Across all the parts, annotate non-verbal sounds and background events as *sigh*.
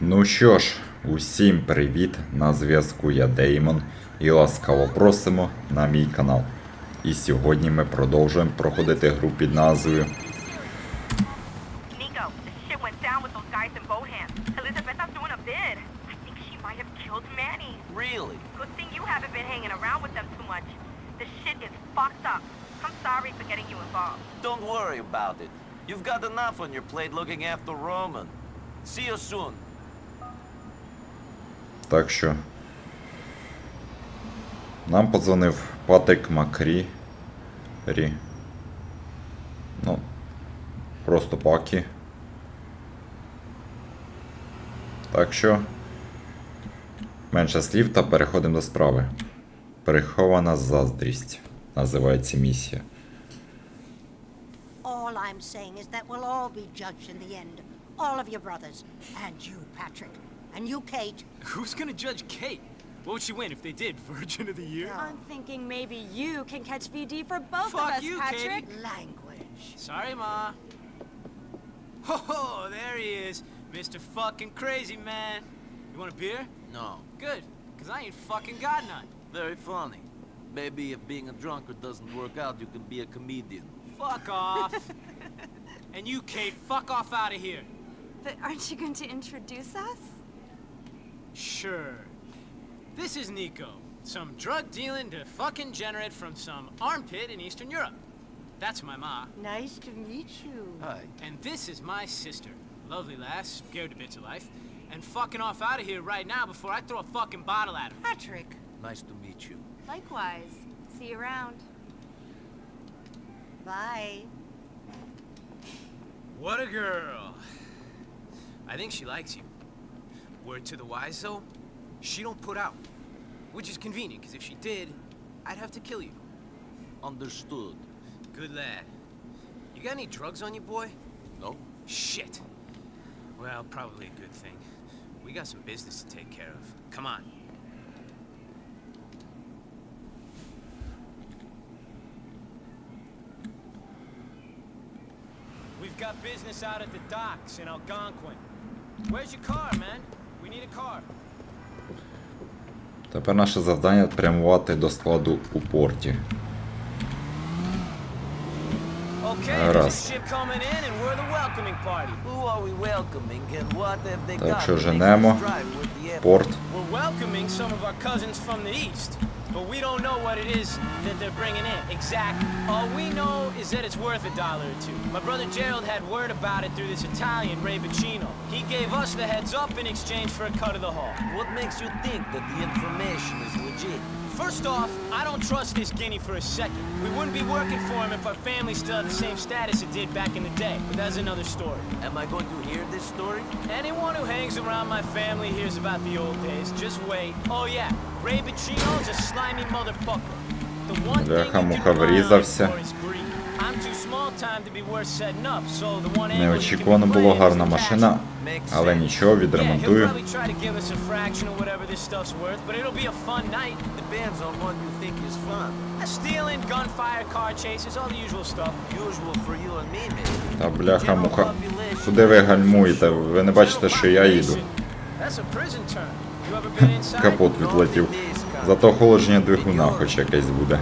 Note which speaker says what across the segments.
Speaker 1: Ну що ж, усім привіт! На зв'язку я Деймон і ласкаво просимо на мій канал. І сьогодні ми продовжуємо проходити гру під назвою.
Speaker 2: Don't worry about it. You've got enough on your plate looking after Roman. See you soon.
Speaker 1: Так що. Нам подзвонив Патрик Макрі. Рі. Ну. Просто пакі. Так що. Менше слів та переходимо до справи. Перехована заздрість. Називається місія.
Speaker 3: All I'm saying is that we'll all be judged in the end. All of your brothers. And you, Patrick. And you, Kate.
Speaker 4: Who's gonna judge Kate? What would she win if they did? *laughs* Virgin of the Year?
Speaker 3: Yeah.
Speaker 5: I'm thinking maybe you can catch VD for both
Speaker 4: Fuck
Speaker 5: of us,
Speaker 4: you,
Speaker 5: Patrick.
Speaker 4: Katie.
Speaker 3: Language.
Speaker 4: Sorry, Ma. Ho ho, there he is. Mr. fucking crazy man. You want a beer?
Speaker 2: No.
Speaker 4: Good, because I ain't fucking got none.
Speaker 2: Very funny. Maybe if being a drunkard doesn't work out, you can be a comedian.
Speaker 4: Fuck off. *laughs* and you, Kate, fuck off out of here.
Speaker 5: But aren't you going to introduce us?
Speaker 4: Sure. This is Nico, some drug dealing to fucking generate from some armpit in Eastern Europe. That's my ma.
Speaker 3: Nice to meet you.
Speaker 2: Hi.
Speaker 4: And this is my sister. Lovely lass, scared to bits of life. And fucking off out of here right now before I throw a fucking bottle at her.
Speaker 3: Patrick.
Speaker 2: Nice to meet you.
Speaker 5: Likewise. See you around.
Speaker 3: Bye.
Speaker 4: What a girl. I think she likes you. Word to the wise, though, she don't put out. Which is convenient, because if she did, I'd have to kill you.
Speaker 2: Understood.
Speaker 4: Good lad. You got any drugs on you, boy?
Speaker 2: No?
Speaker 4: Shit. Well, probably a good thing. We got some business to take care of. Come on. We've got business out at the docks in Algonquin. Where's your car, man?
Speaker 1: Тепер наше завдання прямувати до складу у порті. Раз. Так що женемо. Порт.
Speaker 4: But we don't know what it is that they're bringing in. Exactly. All we know is that it's worth a dollar or two. My brother Gerald had word about it through this Italian, Ray Bacino. He gave us the heads up in exchange for a cut of the haul.
Speaker 2: What makes you think that the information is legit?
Speaker 4: First off, I don't trust this guinea for a second. We wouldn't be working for him if our family still had the same status it did back in the day, but that's another story.
Speaker 2: Am I going to hear this story?
Speaker 4: Anyone who hangs around my family hears about the old days. Just wait. Oh yeah, Ray Bacino's a slimy motherfucker. The one thing you can
Speaker 1: Бляха-муха,
Speaker 4: rely on
Speaker 1: врізався. Неочікувано було гарна машина, але нічого, відремонтую. Та бляха-муха. Куди ви гальмуєте? Ви не бачите, що я їду. Капот відлетів. Зато охолодження двигуна хоч якесь буде.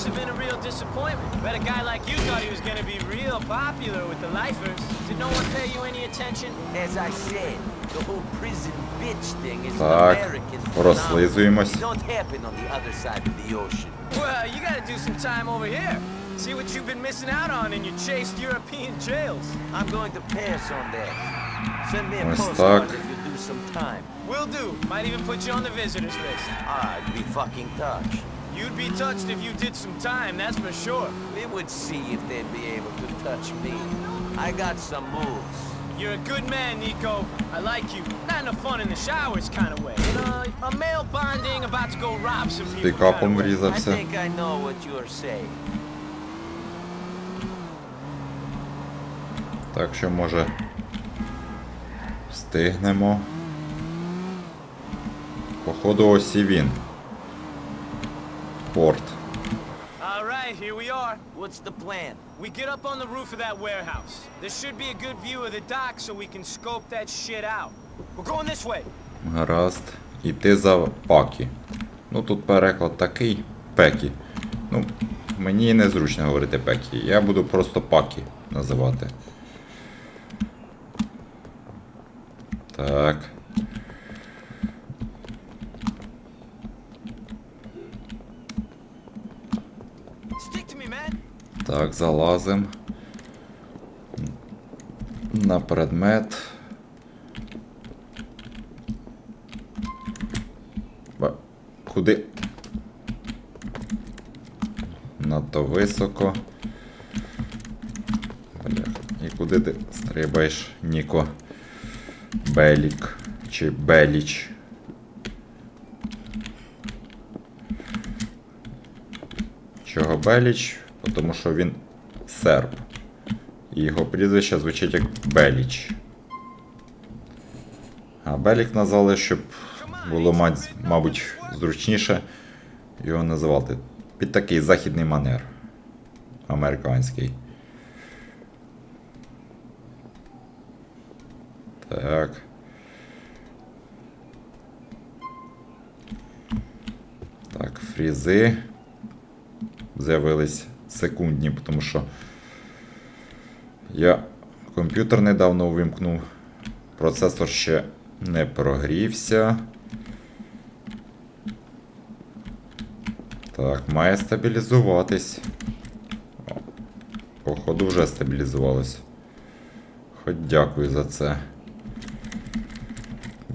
Speaker 4: Must have been a real disappointment. Bet a guy like you thought he was gonna be real popular with the lifers. Did no one pay you any attention?
Speaker 2: As I said, the whole prison bitch thing is an
Speaker 1: Так,
Speaker 2: American
Speaker 1: розслизуємось.
Speaker 2: phenomenon. It don't happen on the other side of the ocean.
Speaker 4: Well, you gotta do some time over here. See what you've been missing out on in your chased European jails.
Speaker 2: I'm going to pass on that. Send me a
Speaker 1: Ось
Speaker 2: postcard
Speaker 1: так.
Speaker 2: if you do some time.
Speaker 4: Will do. Might even put you on the visitors list.
Speaker 2: I'd be fucking touched.
Speaker 4: You'd be touched if you did some time, that's for sure.
Speaker 2: We would see if they'd be able to touch me. I got some moves.
Speaker 4: You're a good man, Nico. I like you. Not in a fun in the showers kind of way. In a, a male bonding, about to go rob some people.
Speaker 1: Пікапом
Speaker 4: kinda way.
Speaker 2: I
Speaker 1: врізався.
Speaker 2: think I know what you're saying.
Speaker 1: Так що може встигнемо. Походу ось і він. Порт.
Speaker 4: All right, here we are.
Speaker 2: What's the plan?
Speaker 4: We get up on the roof of that warehouse. There should be a good view of the dock so we can scope that shit out. We're going this way.
Speaker 1: Гаразд. Іти за пакі. Ну тут переклад такий пекі. Ну, мені незручно говорити пекі. Я буду просто пакі називати. Так. Так, залазим. На предмет. Куди? Надто високо. І куди ти стрибаєш, Ніко? Белік чи Беліч? Чого Беліч? Тому що він серб. І його прізвище звучить як Беліч. А Белік назвали, щоб було, мабуть, зручніше його називати. Під такий західний манер. Американський. Так. Так, фрізи з'явились секундні, тому що я комп'ютер недавно увімкнув. Процесор ще не прогрівся. Так, має стабілізуватись. Походу вже стабілізувалось. Хоч дякую за це.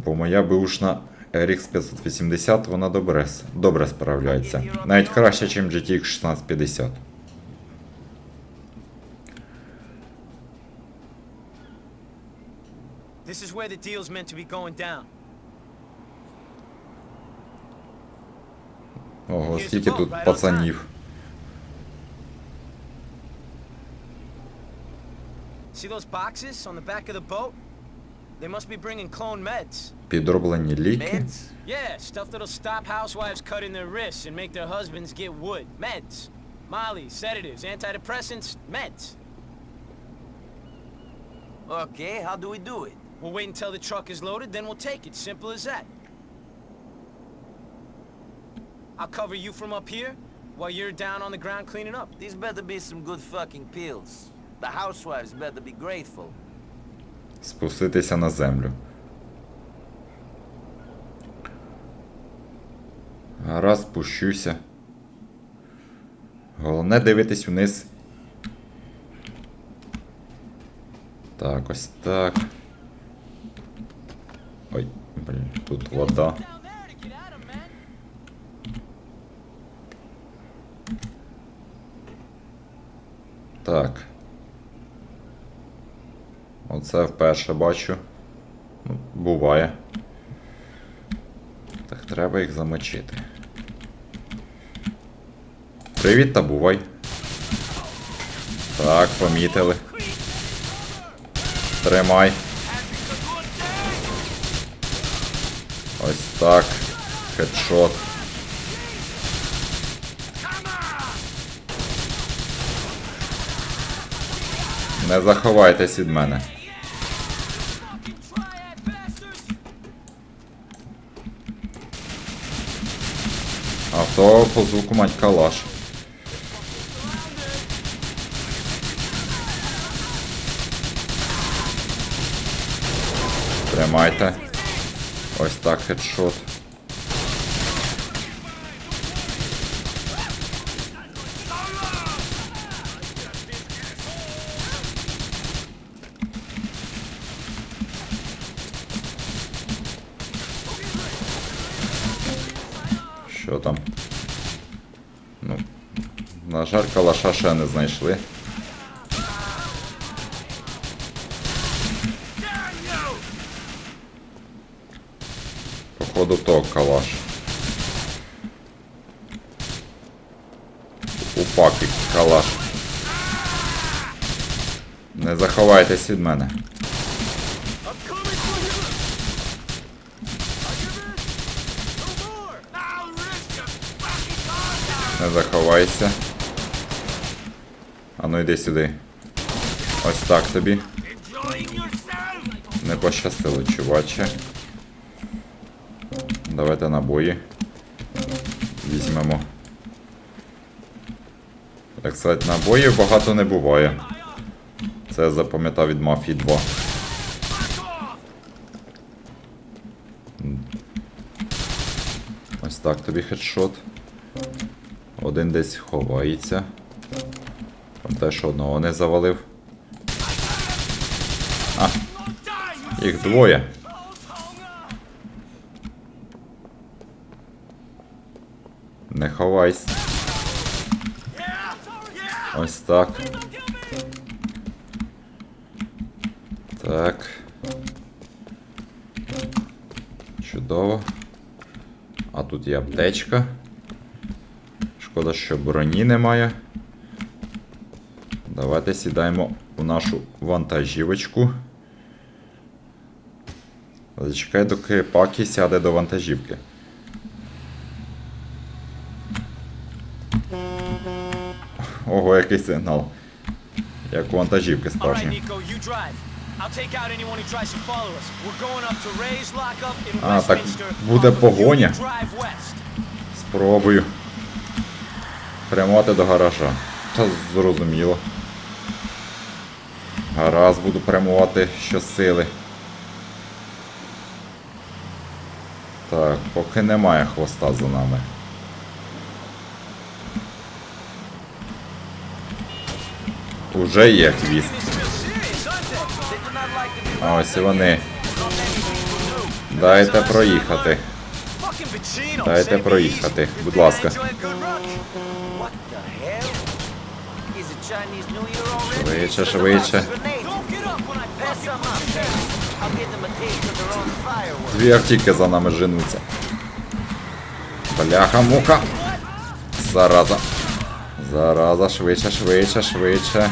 Speaker 1: Бо моя беушна RX 580 вона добре, добре справляється. Навіть краще, ніж GTX 1650.
Speaker 4: where the deal's meant to be going down.
Speaker 1: Ого, скільки тут пацанів.
Speaker 4: See those boxes on the back of the boat? They must be bringing clone meds.
Speaker 1: Підроблені ліки.
Speaker 2: Meds?
Speaker 4: Yeah, stuff that'll stop housewives cutting their wrists and make their husbands get wood. Meds. Molly, sedatives, antidepressants, meds.
Speaker 2: Okay, how do we do it?
Speaker 4: We'll wait until the truck is loaded, then we'll take it. Simple as that. I'll cover you from up here while you're down on the ground cleaning up.
Speaker 2: These better be some good fucking pills. The housewives better be grateful.
Speaker 1: Спуститися на землю. Гаразд, спущуся. Головне дивитись вниз. Так, ось так. Ой, блін, тут вода. Так. Оце вперше бачу. Ну, буває. Так, треба їх замочити. Привіт та бувай. Так, помітили. Тримай. Ось так. Хедшот. Не заховайтесь від мене. А то по звуку мать калаш. Тримайте. Ось так хедшот. Що там? Ну, на жаль, калаша ще не знайшли. Походу то калаш. У паки калаш. Не заховайтесь від мене. Не заховайся. А ну йди сюди. Ось так тобі. Не пощастило, чуваче. Давайте набої. Візьмемо. Так сказати, набоїв багато не буває. Це я запам'ятав від Мафії 2. Ось так тобі хедшот. Один десь ховається. Там теж одного не завалив. А, їх двоє. Не ховайся. Ось так. Так. Чудово. А тут є аптечка. Шкода, що броні немає. Давайте сідаємо у нашу вантажівочку. Зачекай, доки Пакі сяде до вантажівки. Ого, який сигнал. Як у вантажівки справжні. А, так буде погоня. Спробую. Прямувати до гаража. Та зрозуміло. Гаразд буду прямувати щосили. Так, поки немає хвоста за нами. Уже є хвіст. А ось і вони. Дайте проїхати. Дайте проїхати, будь ласка. Швидше, швидше. Дві автівки за нами женуться. Бляха муха. Зараза. Зараза, швидше, швидше, швидше.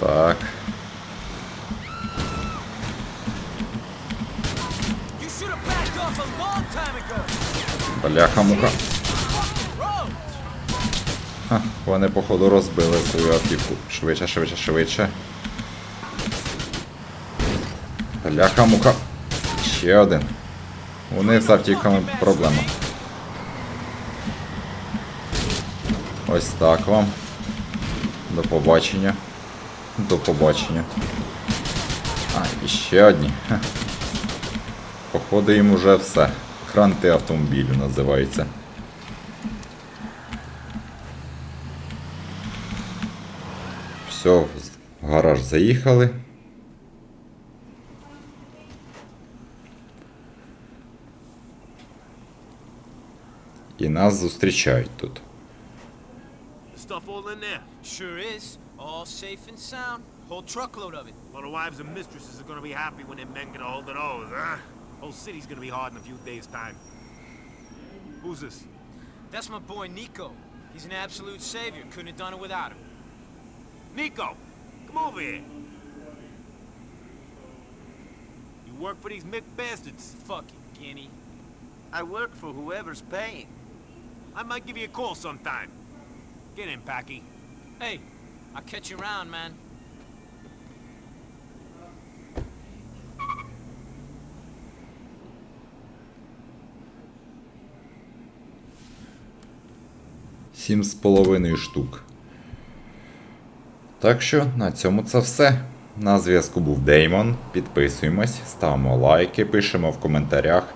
Speaker 1: Так.
Speaker 4: You should have backed off a long time ago.
Speaker 1: Бляха муха. Ха, вони, походу, розбили свою автівку. Швидше, швидше, швидше. Бляха муха. Ще один. У них з автівками проблема. Ось так вам. До побачення. До побачення. А, і ще одні. Ха. Походу їм уже все. Кранти автомобілю називається. Все, в гараж заїхали. І нас зустрічають тут.
Speaker 6: The stuff all in there.
Speaker 4: Sure is. All safe and sound. Whole truckload of it.
Speaker 6: Well, the wives and mistresses are gonna be happy when their men get a hold of those, huh? Whole city's gonna be hard in a few days' time. Who's this?
Speaker 4: That's my boy Nico. He's an absolute savior. Couldn't have done it without him.
Speaker 6: Nico! Come over here. You work for these Mick bastards.
Speaker 4: Fucking guinea.
Speaker 2: I work for whoever's paying.
Speaker 6: I might give you a call sometime. Get in, Packy.
Speaker 4: Hey, I'll catch you around, man.
Speaker 1: Сім з половиною штук. Так що на цьому це все. На зв'язку був Деймон. Підписуємось, ставимо лайки, пишемо в коментарях.